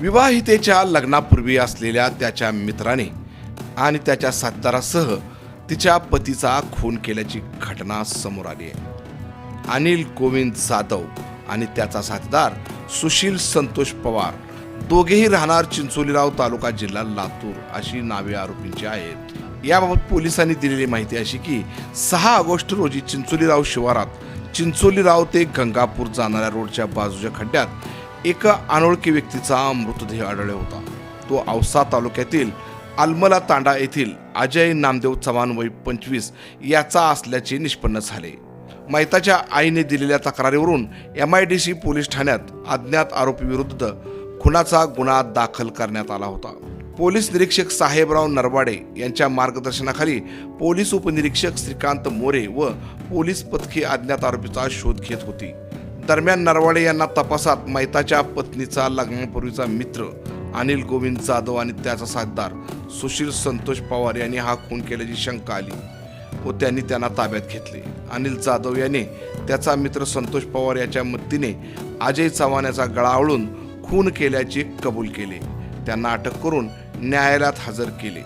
विवाहितेच्या लग्नापूर्वी असलेल्या त्याच्या मित्राने आणि त्याच्या साथदारासह तिच्या पतीचा खून केल्याची घटना समोर आली आहे. अनिल गोविंद जाधव आणि त्याचा साथीदार सुशील संतोष पवार दोघेही राहणार चिंचोलीराव तालुका जिल्हा लातूर अशी नावे आरोपींची आहेत. याबाबत पोलिसांनी दिलेली माहिती अशी की सहा ऑगस्ट रोजी चिंचोलीराव शिवारात चिंचोलीराव ते गंगापूर जाणाऱ्या रोडच्या बाजूच्या खड्ड्यात एका अनोळखी व्यक्तीचा मृतदेह आढळला होता. तो औसा तालुक्यातील आलमला तांडा येथील अजय नामदेव चव्हाण वय पंचवीस याचा असल्याचे निष्पन्न झाले. मैताच्या आईने दिलेल्या तक्रारीवरून M I D C police ठाण्यात अज्ञात आरोपीविरुद्ध खुनाचा गुन्हा दाखल करण्यात आला होता. पोलीस निरीक्षक साहेबराव नरवाडे यांच्या मार्गदर्शनाखाली पोलीस उपनिरीक्षक श्रीकांत मोरे व पोलीस पथके अज्ञात आरोपीचा शोध घेत होती. दरम्यान नरवाडे यांना तपासात मैताच्या पत्नीचा लग्नापूर्वीचा मित्र अनिल गोविंद जाधव आणि त्याचा साथदार सुशील संतोष पवार यांनी हा खून केल्याची शंका आली व त्यांनी त्यांना ताब्यात घेतले. अनिल जाधव याने त्याचा मित्र संतोष पवार याच्या मदतीने अजय चव्हाण याचा गळा आवळून खून केल्याचे कबूल केले. त्यांना अटक करून न्यायालयात हजर केले.